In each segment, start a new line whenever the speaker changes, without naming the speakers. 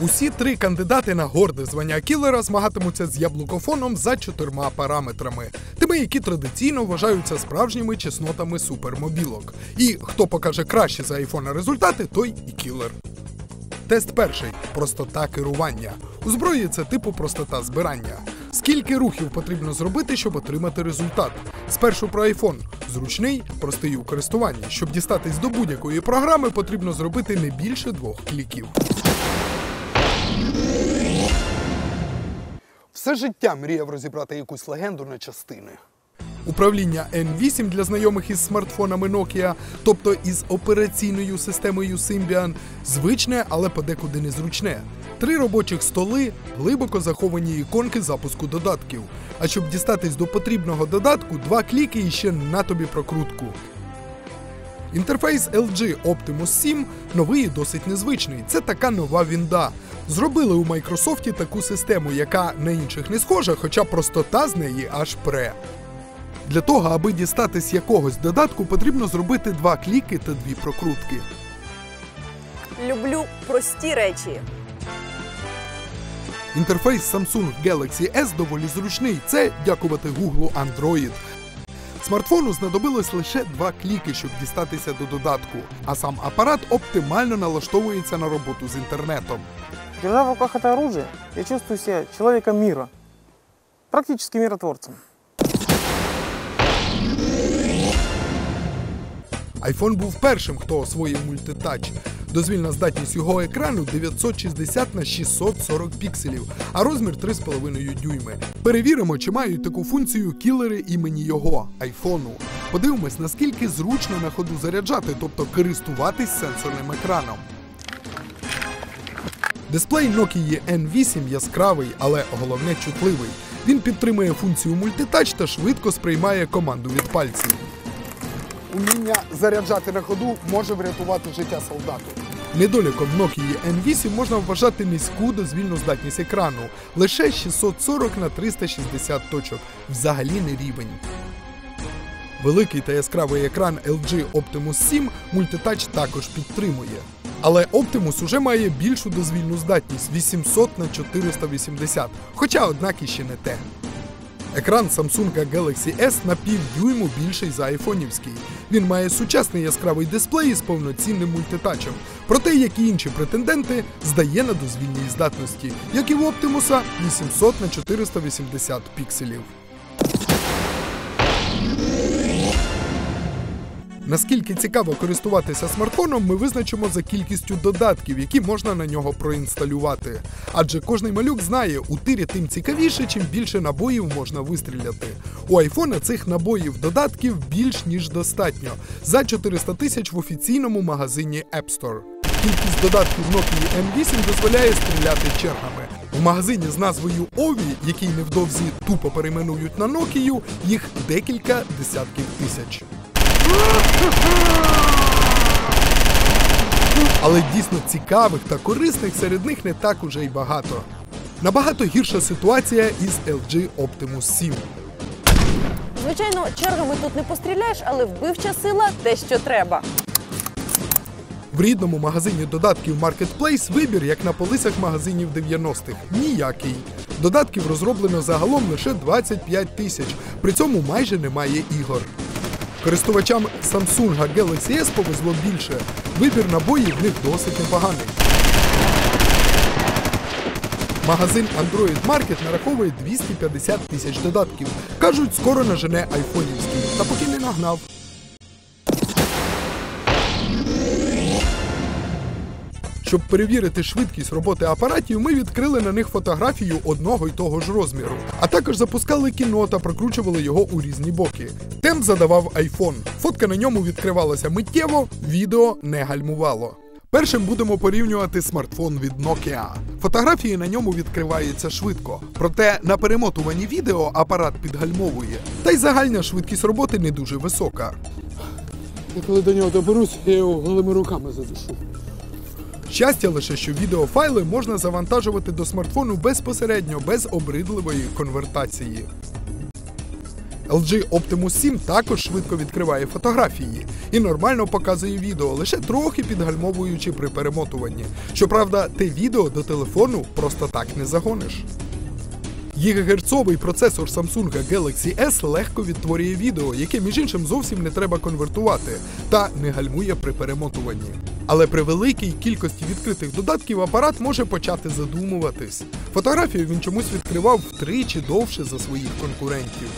Усі три кандидати на горде звання кілера змагатимуться з яблукофоном за чотирма параметрами, тими, які традиційно вважаються справжніми чеснотами супермобілок. І хто покаже краще за айфона результати, той і кілер. Тест перший простота керування. У зброї це типу простота збирання. Скільки рухів потрібно зробити, щоб отримати результат? Спершу про iPhone. Зручний, простий у користуванні. Щоб дістатись до будь-якої програми, потрібно зробити не більше двох кліків. Все життя мріяв розібрати якусь легенду на частини. Управління N8 для знайомих із смартфонами Nokia, тобто із операційною системою Symbian, звичне, але подекуди незручне. Три робочих столи, глибоко заховані іконки запуску додатків. А щоб дістатись до потрібного додатку, два кліки і ще на тобі прокрутку. Інтерфейс LG Optimus 7 новий і досить незвичний. Це така нова вінда. Зробили у Майкрософті таку систему, яка на інших не схожа, хоча простота з неї аж пре. Для того, аби дістатись якогось додатку, потрібно зробити два кліки та дві прокрутки.
Люблю прості речі.
Інтерфейс Samsung Galaxy S доволі зручний. Це дякувати Google Android. Смартфону знадобилось лише два кліки, щоб дістатися до додатку, а сам апарат оптимально налаштовується на роботу з інтернетом.
Держа в руках это оружие, я чувствую себя человеком мира. Практически миротворцем.
iPhone був першим, хто освоїв мультитач. Дозвільна здатність його екрану 960 на 640 пікселів, а розмір 3,5 дюйми. Перевіримо, чи мають таку функцію кілери імені його айфону. Подивимось, наскільки зручно на ходу заряджати, тобто користуватись сенсорним екраном. Дисплей Nokia N8 яскравий, але головне чутливий. Він підтримує функцію мультитач та швидко сприймає команду від пальців. Уміння заряджати на ходу може врятувати життя солдату. Недоліком Nokia N8 можна вважати низьку дозвільну здатність екрану лише 640 на 360 точок. Взагалі не рівень. Великий та яскравий екран LG Optimus 7 мультитач також підтримує. Але Optimus уже має більшу дозвільну здатність 800 на 480, хоча однак іще не те. Екран Samsung Galaxy S на півдюйму більший за айфонівський. Він має сучасний яскравий дисплей із повноцінним мультитачем. Проте, як і інші претенденти, здає на дозвільній здатності, як і в Optimus 800 на 480 пікселів. Наскільки цікаво користуватися смартфоном, ми визначимо за кількістю додатків, які можна на нього проінсталювати. Адже кожний малюк знає, у тирі тим цікавіше, чим більше набоїв можна вистріляти. У айфона цих набоїв додатків більш ніж достатньо за 400 тисяч в офіційному магазині App Store. Кількість додатків Nokia N8 дозволяє стріляти чергами. У магазині з назвою Ові, який невдовзі тупо перейменують на Nokia, їх декілька десятків тисяч. Але дійсно цікавих та корисних серед них не так уже й багато. Набагато гірша ситуація із LG Optimus 7.
Звичайно, чергами тут не постріляєш, але вбивча сила те, що треба.
В рідному магазині додатків Marketplace вибір, як на полицях магазинів 90-х. Ніякий. Додатків розроблено загалом лише 25 тисяч, при цьому майже немає ігор. Користувачам Samsung Galaxy S повезло більше. Вибір набоїв в них досить непоганий. Магазин Android Market нараховує 250 тисяч додатків. Кажуть, скоро нажене айфонівський, та поки не нагнав. Щоб перевірити швидкість роботи апаратів, ми відкрили на них фотографію одного й того ж розміру, а також запускали кіно та прокручували його у різні боки. Темп задавав iPhone. Фотка на ньому відкривалася миттєво, відео не гальмувало. Першим будемо порівнювати смартфон від Nokia. Фотографії на ньому відкриваються швидко, проте на перемотуванні відео апарат підгальмовує. Та й загальна швидкість роботи не дуже висока.
Я коли до нього доберусь, я його голими руками задушу.
Щастя лише, що відеофайли можна завантажувати до смартфону безпосередньо, без обридливої конвертації. LG Optimus 7 також швидко відкриває фотографії і нормально показує відео, лише трохи підгальмовуючи при перемотуванні. Щоправда, те відео до телефону просто так не загониш. Гігагерцовий процесор Samsung Galaxy S легко відтворює відео, яке між іншим зовсім не треба конвертувати, та не гальмує при перемотуванні. Але при великій кількості відкритих додатків апарат може почати задумуватись. Фотографію він чомусь відкривав втричі довше за своїх конкурентів.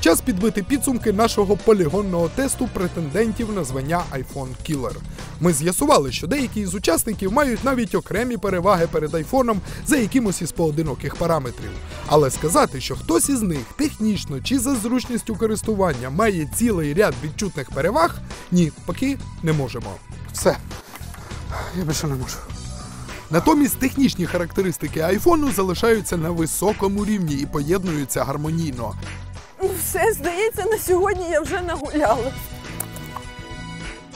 Час підбити підсумки нашого полігонного тесту претендентів на звання iPhone Killer. Ми з'ясували, що деякі із учасників мають навіть окремі переваги перед айфоном за якимось із поодиноких параметрів. Але сказати, що хтось із них технічно чи за зручністю користування має цілий ряд відчутних переваг, ні, поки не можемо.
Все. Я більше не можу.
Натомість технічні характеристики айфону залишаються на високому рівні і поєднуються гармонійно.
Ну, все, здається, на сьогодні я вже нагуляла.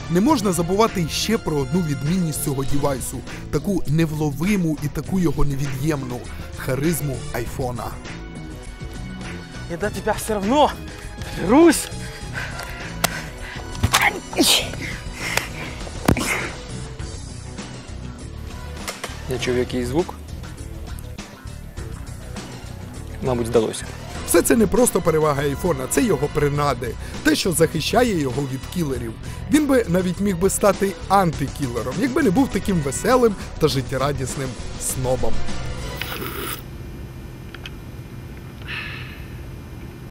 Не можна забувати ще про одну відмінність цього дівайсу, таку невловиму і таку його невід'ємну харизму айфона.
Я до тебя все равно доберусь.
Я чув якийсь звук. Мабуть, здалося.
Все це не просто перевага айфона, це його принади, те, що захищає його від кілерів. Він би навіть міг би стати антикілером, якби не був таким веселим та життєрадісним снобом.